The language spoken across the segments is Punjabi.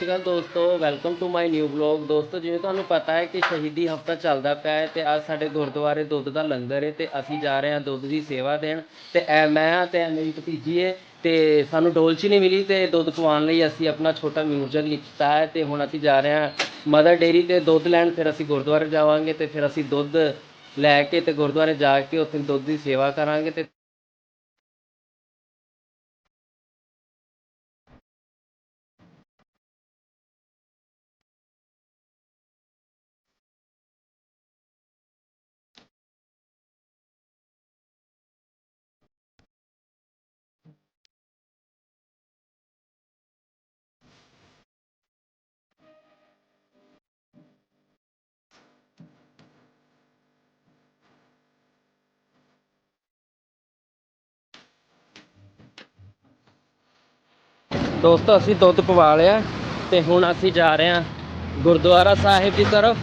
ਸ਼੍ਰੀ ਅਕਾਲ ਦੋਸਤੋ welcome to my new blog ਦੋਸਤੋ, ਜਿਵੇਂ ਤੁਹਾਨੂੰ ਪਤਾ ਹੈ ਕਿ ਸ਼ਹੀਦੀ ਹਫਤਾ ਚੱਲਦਾ ਪਿਆ ਹੈ ਤੇ ਅੱਜ ਸਾਡੇ ਗੁਰਦੁਆਰੇ ਦੁੱਧ ਦਾ ਲੰਗਰ ਹੈ ਤੇ ਅਸੀਂ ਜਾ ਰਹੇ ਹਾਂ ਦੁੱਧ ਦੀ ਸੇਵਾ ਦੇਣ। ਤੇ ਐ ਮੈਂ ਹਾਂ ਤੇ ਇਹ ਮੇਰੀ ਭਤੀਜੀ ਹੈ ਤੇ ਸਾਨੂੰ ਡੋਲਚੀ ਨਹੀਂ ਮਿਲੀ ਤੇ ਦੁੱਧ ਪਵਾਉਣ ਲਈ ਅਸੀਂ ਆਪਣਾ ਛੋਟਾ ਮਿਊਜ਼ਰ ਲਿਖਤਾ ਹੈ ਤੇ ਹੁਣ ਅਸੀਂ ਜਾ ਰਹੇ ਹਾਂ ਮਦਰ ਡੇਰੀ ਤੇ ਦੁੱਧ ਲੈਣ। ਫਿਰ ਅਸੀਂ ਗੁਰਦੁਆਰੇ ਜਾਵਾਂਗੇ ਤੇ ਫਿਰ ਅਸੀਂ ਦੁੱਧ ਲੈ ਕੇ ਤੇ ਗੁਰਦੁਆਰੇ ਜਾ ਕੇ ਉੱਥੇ ਦੁੱਧ ਦੀ ਸੇਵਾ ਕਰਾਂਗੇ ਤੇ ਦੋਸਤੋ, ਅਸੀਂ ਦੁੱਧ ਪਵਾ ਲਿਆ ਤੇ ਹੁਣ ਅਸੀਂ ਜਾ ਰਹੇ ਹਾਂ ਗੁਰਦੁਆਰਾ ਸਾਹਿਬ ਦੀ ਤਰਫ।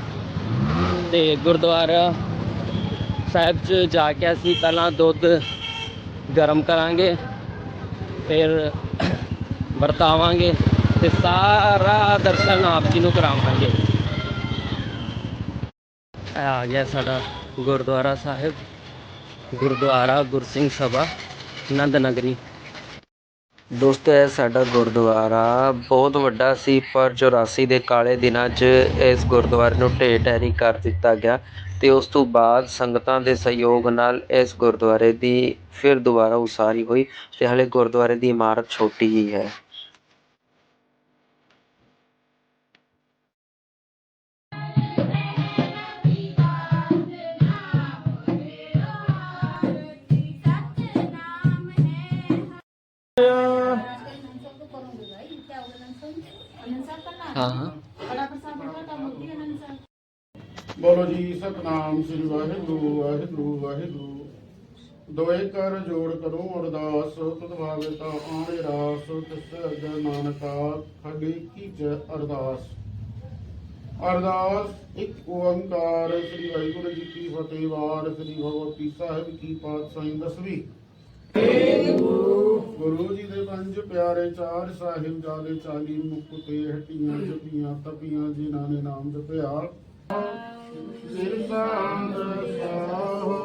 ਤੇ ਗੁਰਦੁਆਰਾ ਸਾਹਿਬ 'ਚ ਜਾ ਕੇ ਅਸੀਂ ਪਹਿਲਾਂ ਦੁੱਧ ਗਰਮ ਕਰਾਂਗੇ, ਫਿਰ ਵਰਤਾਵਾਂਗੇ ਤੇ ਸਾਰਾ ਦਰਸ਼ਨ ਆਪ ਜੀ ਨੂੰ ਕਰਾਵਾਂਗੇ। ਆ ਗਿਆ ਸਾਡਾ ਗੁਰਦੁਆਰਾ ਸਾਹਿਬ, ਗੁਰਦੁਆਰਾ ਗੁਰਸਿੰਘ ਸਭਾ ਨੰਦ ਨਗਰੀ। ਦੋਸਤੋ, ਇਹ ਸਾਡਾ ਗੁਰਦੁਆਰਾ ਬਹੁਤ ਵੱਡਾ ਸੀ, ਪਰ 84 ਦੇ ਕਾਲੇ ਦਿਨਾਂ 'ਚ ਇਸ ਗੁਰਦੁਆਰੇ ਨੂੰ ਢਹਿ ਢੇਰੀ ਕਰ ਦਿੱਤਾ ਗਿਆ ਅਤੇ ਉਸ ਤੋਂ ਬਾਅਦ ਸੰਗਤਾਂ ਦੇ ਸਹਿਯੋਗ ਨਾਲ ਇਸ ਗੁਰਦੁਆਰੇ ਦੀ ਫਿਰ ਦੁਬਾਰਾ ਉਸਾਰੀ ਹੋਈ ਅਤੇ ਹਾਲੇ ਗੁਰਦੁਆਰੇ ਦੀ ਇਮਾਰਤ ਛੋਟੀ ਹੀ ਹੈ। ਹਾਂ ਹਾਂ। ਬੋਲੋ ਜੀ, ਸਤਨਾਮ ਸ੍ਰੀ ਵਾਹਿਗੁਰੂ ਵਾਹਿਗੁਰੂ ਵਾਹਿਗੁਰੂ। ਦੋਏ ਕਰ ਜੋੜ ਕਰੋ ਅਰਦਾਸ, ਤੁਧ ਭਾਵੇ ਆਣੇ ਰਾਸ, ਤਿਸ ਅਜ ਨਾਨਕਾ ਖੜੀ ਕੀਜ ਅਰਦਾਸ। ਅਰਦਾਸ ਇੱਕ ਓੰਕਾਰ, ਸ੍ਰੀ ਵਾਹਿਗੁਰੂ ਜੀ ਕੀ ਫਤਿਹ, ਵਾਰ ਸ੍ਰੀ ਭਗਵਤੀ ਸਾਹਿਬ ਕੀ ਪਾਤਸ਼ਾਹੀ ਦਸਵੀਂ। ਗੁਰੂ ਜੀ ਦੇ ਪੰਜ ਪਿਆਰੇ ਚਾਰ ਸਾਹਿਬ ਜਾਦੇ ਚਾਲੀ ਮੁਕਤੇ ਹਟੀਆਂ ਜਪੀਆਂ, ਤਪੀਆਂ, ਜਿਨ੍ਹਾਂ ਨੇ ਨਾਮ ਜਪਿਆ। ਸਿਰ ਸਾਹੋ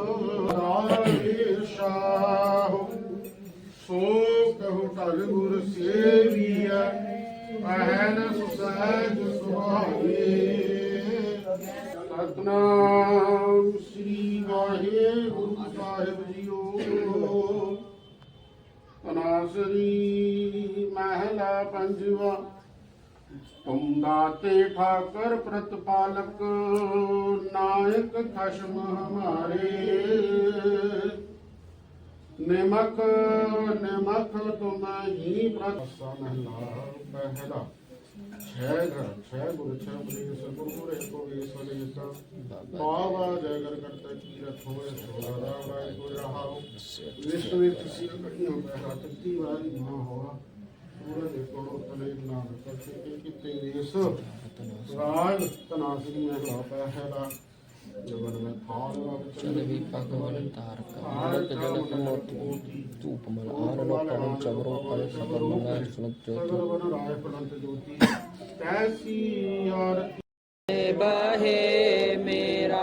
ਰਾਜੇ ਸ਼ਾਹੋ। ਸੋ ਕਹੋ ਟਲ ਗੁਰ ਸੇਵੀਐ ਅਹਨ ਸਹਿਜ ਸੁਹਾਵੇ। ਸਤਨਾਮ ਸ੍ਰੀ ਤਨਾਸਰੀ ਮਹਿਲਾ ਪੰਜਵਾ। ਤੁਮ ਦਾਤੇ ਠਾਕਰ ਪ੍ਰਤਪਾਲਕ ਨਾਇਕ ਖਸ਼ਮ ਹਮਾਰੇ। ਨਿਮਕ ਨਿਮਕ ਤੁਮ ਹੀ ਪ੍ਰਤਸਾ ਮਹਿਲਾ। ਪਹਿਲਾ ਛੇ ਘਰ ਛੇ ਗੁਰ ਛੇ ਉਪਦੇਸ਼ ਗੁਰਪੁਰੇ ਕੋ ਵੇਸ ਵਲੇਸ ਪਾਵਾ ਜਗਰ ਕਰਤਾ ਕੀ ਰਖੋਏ ਸੋਦਾ ਰਾਇ ਕੋ ਰਹਾਓ ਵਿਸ਼ਵ ਵਿੱਚ ਸਿਰ ਕਟਿਓ ਪਹਿਰਾ ਤੱਤੀ ਵਾਰੀ ਨਾ ਹੋਆ। ਸੂਰਜ ਕੋਲੋਂ ਤਲੇ ਨਾ ਕਰਤੇ ਕਿਤੇ ਵੇਸ ਰਾਗ ਤਨਾਸਰੀ ਮਹਿਲਾ ਪਹਿਲਾ ਜਬਨ ਮੈਂ ਖਾਨ ਰਬ ਚਲਵੀ ਭਗਵਨ ਤਾਰਕ ਅਮਰਤ ਜਨਕ ਮੋਤੀ ਧੂਪ ਮਲ ਆਰਨ ਪਵਨ ਚਵਰੋ ਕਲ ਸਬਰ ਮੰਗਲ ਸੁਨਤ ਜੋਤੀ ਸਗਲ ਬਨ ਰਾਏ ਫਲੰਤ ਜੋਤੀ ਤੈਸੀ ਆਰਤੀ ਬਹੇ ਮੇਰਾ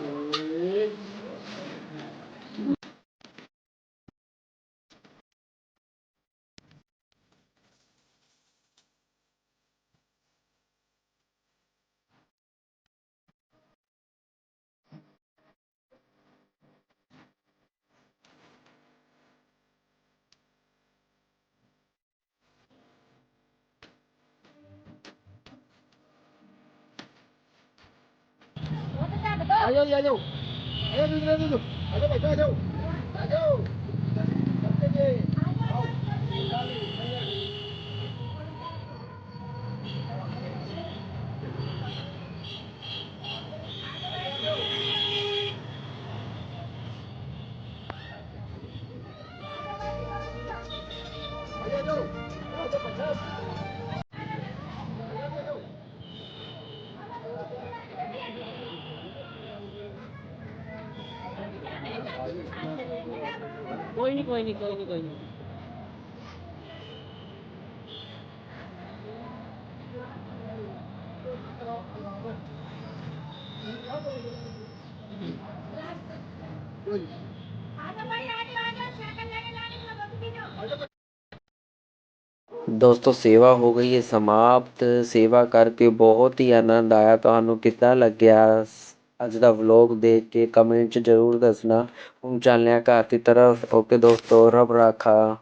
ayo ayo ayo ayo duduk duduk ayo maju ayo ਕੋਈ ਨਹੀਂ ਕੋਈ ਨਹੀਂ ਕੋਈ ਨਹੀਂ ਕੋਈ ਨਹੀਂ ਦੋਸਤੋ, ਸੇਵਾ ਹੋ ਗਈ ਹੈ, ਸਮਾਪਤ। ਸੇਵਾ ਕਰਕੇ ਬਹੁਤ ਹੀ ਆਨੰਦ ਆਇਆ। ਤੁਹਾਨੂੰ ਕਿੱਦਾਂ ਲੱਗਿਆ? ਅੱਜ ਦਾ ਵਲੋਗ ਦੇਖ ਕੇ ਕਮੈਂਟ 'ਚ ਜ਼ਰੂਰ ਦੱਸਣਾ। ਹੁਣ ਚੱਲਦੇ ਹਾਂ ਘਰ ਦੀ ਤਰਫ। ਓਕੇ ਦੋਸਤੋ, ਰੱਬ ਰਾਖਾ।